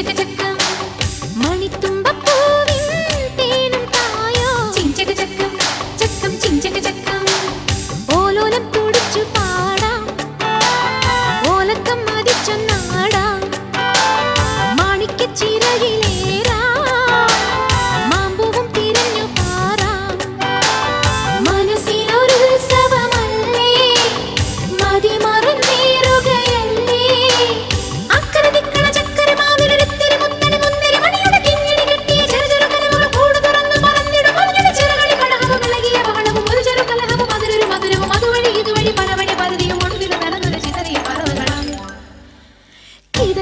ചക്കം ചിഞ്ചക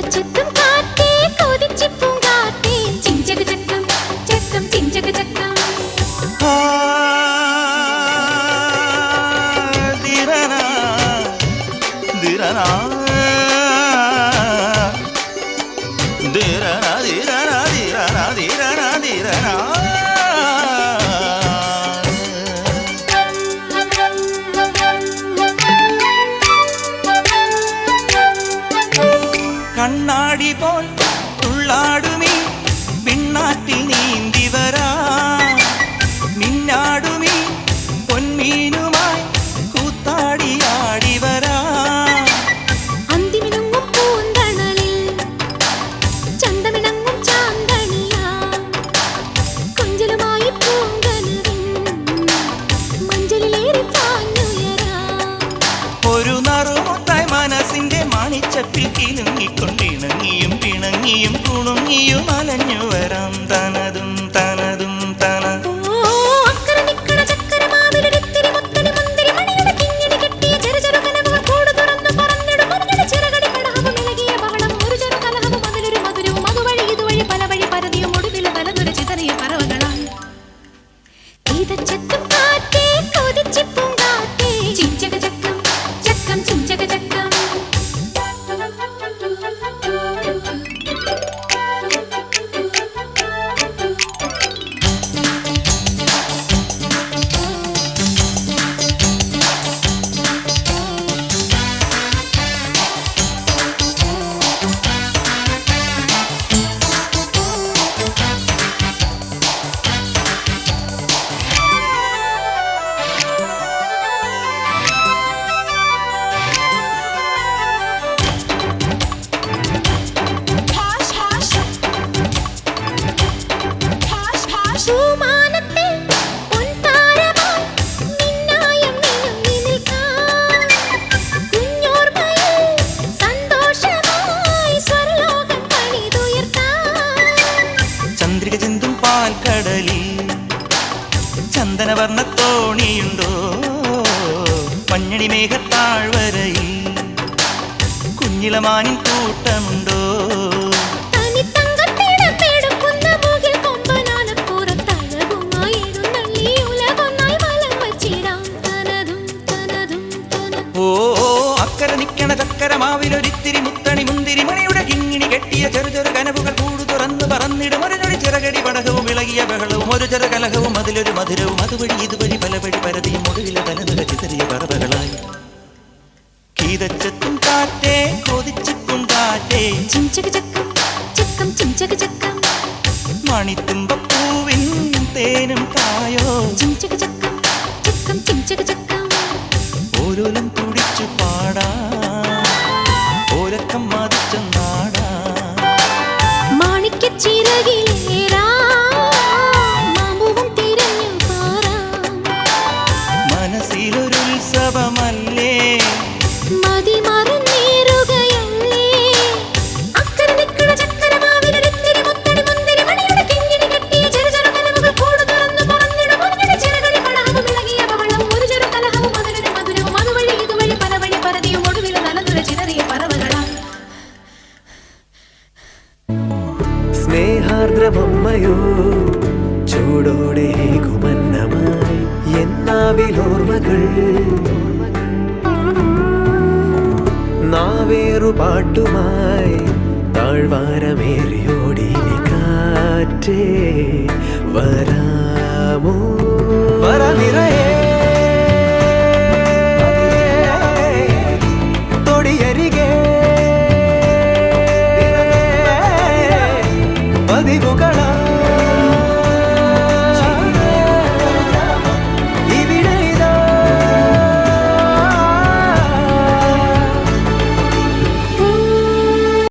കിതച്ചെത്തും കാറ്റേ കൊതിച്ചിപ്പും കാറ്റേ ചിഞ്ചക ചക്കം ചക്കം ചിഞ്ചക ചക്കം ആ, ദിരന, വിണ്ണാറ്റിൽ നീന്തി വരാ. മിന്നാടുമീ പൊന്മീനുമായി കൂത്താടിയാടി വരാ. അന്തിമിണങ്ങും പൂന്തണലിൽ ചന്തമിണങ്ങും ചാന്തണിയാ. കൊഞ്ചലുമായി പൂങ്കനവിൻ മഞ്ചലിലേറി ഒരു നറുമുത്തായി മണിച്ചപ്പിൽ കിലുങ്ങിക്കൊണ്ടിണങ്ങിയും പിണങ്ങിയും കുണുങ്ങിയും അലഞ്ഞു വരാം തനതും തനതും തനതും കൂട്ടമുണ്ടോ ഓ അക്കരെ നിക്കണ ചക്കര മാവിലൊരിത്തിരി മുത്തണി മുന്തിരി മണിയുടെ കിങ്ങിണി കെട്ടിയ ചെറു ചെറു കനവുകൾ കൂടു തുറന്ന് പറന്നിടും. ഒരു ഞൊടി ചിറകടി പടകവും ഇളകിയ ബഹളവും ഒരു ചെറു കലഹവും അതിലൊരു മധുരവും. അതുവഴി ഇതുവഴി പല വഴി പരതിയും ഒടുവിലെ തലനില ചിതറിയ പറവകളായി. കീതച്ചെത്തും കാറ്റേ കൊതിച്ചും കാറ്റേ. ചിഞ്ചക ചക്കം ചക്കം ചിഞ്ചക ചക്കം. മണിത്തുമ്പപ്പൂവിൻ തേനും കായോ. ചിഞ്ചക ചക്കം ആർദ്രമയോ ചൂടോടെ കുമന്നമായി എന്നാവിലോർമ്മകൾ നാവേറു പാട്ടുമായി താഴ്വാരമേറിയോടി കാറ്റേ. വരാമോ? വരാ